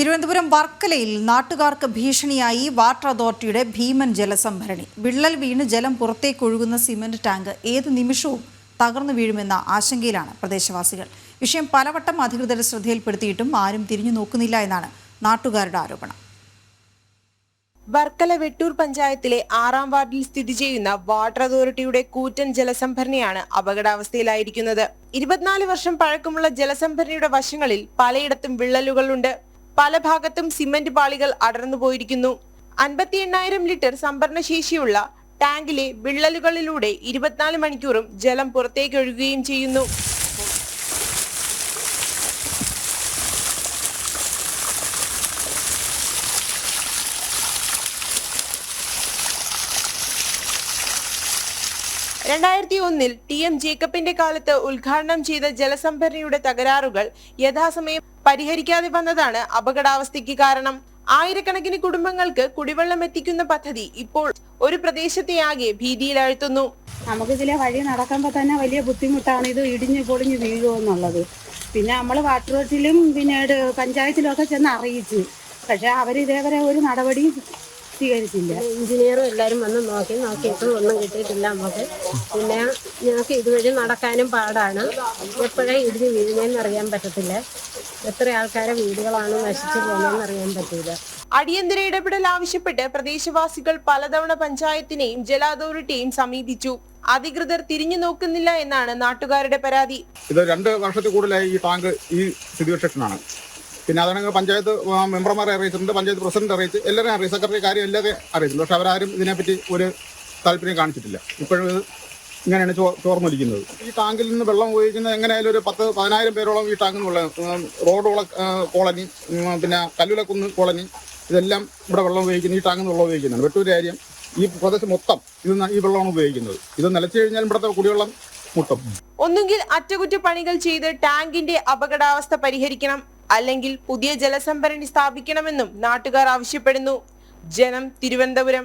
തിരുവനന്തപുരം വർക്കലയിൽ നാട്ടുകാർക്ക് ഭീഷണിയായി വാട്ടർ അതോറിറ്റിയുടെ ഭീമൻ ജലസംഭരണി. വിള്ളൽ വീണ് ജലം പുറത്തേക്കൊഴുകുന്ന സിമന്റ് ടാങ്ക് ഏത് നിമിഷവും തകർന്നു വീഴുമെന്ന ആശങ്കയിലാണ് പ്രദേശവാസികൾ. വിഷയം പലവട്ടം അധികൃതരുടെ ശ്രദ്ധയിൽപ്പെടുത്തിയിട്ടും ആരും തിരിഞ്ഞു നോക്കുന്നില്ല എന്നാണ് നാട്ടുകാരുടെ ആരോപണം. വർക്കല വെട്ടൂർ പഞ്ചായത്തിലെ ആറാം വാർഡിൽ സ്ഥിതി ചെയ്യുന്ന വാട്ടർ അതോറിറ്റിയുടെ കൂറ്റൻ ജലസംഭരണിയാണ് അപകടാവസ്ഥയിലായിരിക്കുന്നത്. ഇരുപത്തിനാല് വർഷം പഴക്കമുള്ള ജലസംഭരണിയുടെ വശങ്ങളിൽ പലയിടത്തും വിള്ളലുകളുണ്ട്. പല ഭാഗത്തും സിമന്റ് പാളികൾ അടർന്നു പോയിരിക്കുന്നു. അൻപത്തി എണ്ണായിരം ലിറ്റർ സംഭരണ ശേഷിയുള്ള ടാങ്കിലെ വിള്ളലുകളിലൂടെ ഇരുപത്തിനാല് മണിക്കൂറും ജലം പുറത്തേക്ക് ഒഴുകുകയും ചെയ്യുന്നു. രണ്ടായിരത്തി ഒന്നിൽ ടി എം ജേക്കബിന്റെ കാലത്ത് ഉദ്ഘാടനം ചെയ്ത ജലസംഭരണിയുടെ തകരാറുകൾ യഥാസമയം പരിഹരിക്കാതെ വന്നതാണ് അപകടാവസ്ഥയ്ക്ക് കാരണം. ആയിരക്കണക്കിന് കുടുംബങ്ങൾക്ക് കുടിവെള്ളം എത്തിക്കുന്ന പദ്ധതി ഇപ്പോൾ ഒരു പ്രദേശത്തെയാകെ ഭീതിയിലാഴ്ത്തുന്നു നമുക്ക് നമുക്കിതിലെ വഴി നടക്കുമ്പോൾ തന്നെ വലിയ ബുദ്ധിമുട്ടാണ്. ഇത് ഇടിഞ്ഞ് പൊളിഞ്ഞ് വീഴുമെന്നുള്ളത് പിന്നെ നമ്മൾ വാട്ടർ പിന്നീട് പഞ്ചായത്തിലും ഒക്കെ ചെന്ന് അറിയിച്ചു. പക്ഷെ അവർ ഒരു നടപടിയും സ്വീകരിച്ചില്ല എഞ്ചിനീയറും എല്ലാവരും വന്ന് നോക്കി നോക്കിയിട്ടും ഒന്നും കിട്ടിയിട്ടില്ല നമുക്ക്. പിന്നെ ഞങ്ങൾക്ക് ഇതുവഴി നടക്കാനും പാടാണ്. എപ്പോഴേ ഇടിഞ്ഞ് വീഴുന്നതെന്ന് അറിയാൻ പറ്റത്തില്ല. എത്ര ആൾക്കാരെ വീടുകളാണ് നശിച്ചു പോകുന്നതെന്ന് അറിയാൻ പറ്റില്ല അടിയന്തര ഇടപെടൽ ആവശ്യപ്പെട്ട് പ്രദേശവാസികൾ പലതവണ പഞ്ചായത്തിനെയും ജല അതോറിറ്റിയെയും സമീപിച്ചു. അധികൃതർ തിരിഞ്ഞു നോക്കുന്നില്ല എന്നാണ് നാട്ടുകാരുടെ പരാതി. ഇത് രണ്ട് വർഷത്തിൽ കൂടുതലായി ഈ ടാങ്ക് ഈ സ്ഥിതിവിശേഷനാണ് പിന്നെ അതാണെങ്കിൽ പഞ്ചായത്ത് മെമ്പർമാരെ അറിയിച്ചിട്ടുണ്ട് പഞ്ചായത്ത് പ്രസിഡന്റ് അറിയിച്ച് എല്ലാവരും അറിയിച്ചു സെക്രട്ടറി കാര്യം എല്ലാവരും അറിയിച്ചിട്ടുണ്ട്. പക്ഷെ അവരാരും ഇതിനെപ്പറ്റി ഒരു താല്പര്യം കാണിച്ചിട്ടില്ല. ഇപ്പോഴും ഇങ്ങനെയാണ് ചോ ചോർന്നൊലിക്കുന്നത്. ഈ ടാങ്കിൽ നിന്ന് വെള്ളം ഉപയോഗിക്കുന്നത് എങ്ങനെയായാലും ഒരു പത്ത് പതിനായിരം പേരോളം ഈ ടാങ്കിൽ നിന്ന് വെള്ളം റോഡുള്ള കോളനി പിന്നെ കല്ലുലക്കുന്ന് കോളനി ഇതെല്ലാം ഇവിടെ വെള്ളം ഉപയോഗിക്കുന്നു ഈ ടാങ്കിൽ നിന്ന് വെള്ളം ഉപയോഗിക്കുന്നതാണ്. വെട്ടൂര് കാര്യം ഈ പ്രദേശം മൊത്തം ഇത് ഈ വെള്ളമാണ് ഉപയോഗിക്കുന്നത്. ഇത് നിലച്ചു കഴിഞ്ഞാൽ ഇവിടുത്തെ കുടിവെള്ളം മുട്ടും. ഒന്നുകിൽ അറ്റകുറ്റപ്പണികൾ ചെയ്ത് ടാങ്കിന്റെ അപകടാവസ്ഥ പരിഹരിക്കണം. അല്ലെങ്കിൽ പുതിയ ജലസംഭരണി സ്ഥാപിക്കണമെന്നും നാട്ടുകാർ ആവശ്യപ്പെടുന്നു. ജനം തിരുവനന്തപുരം.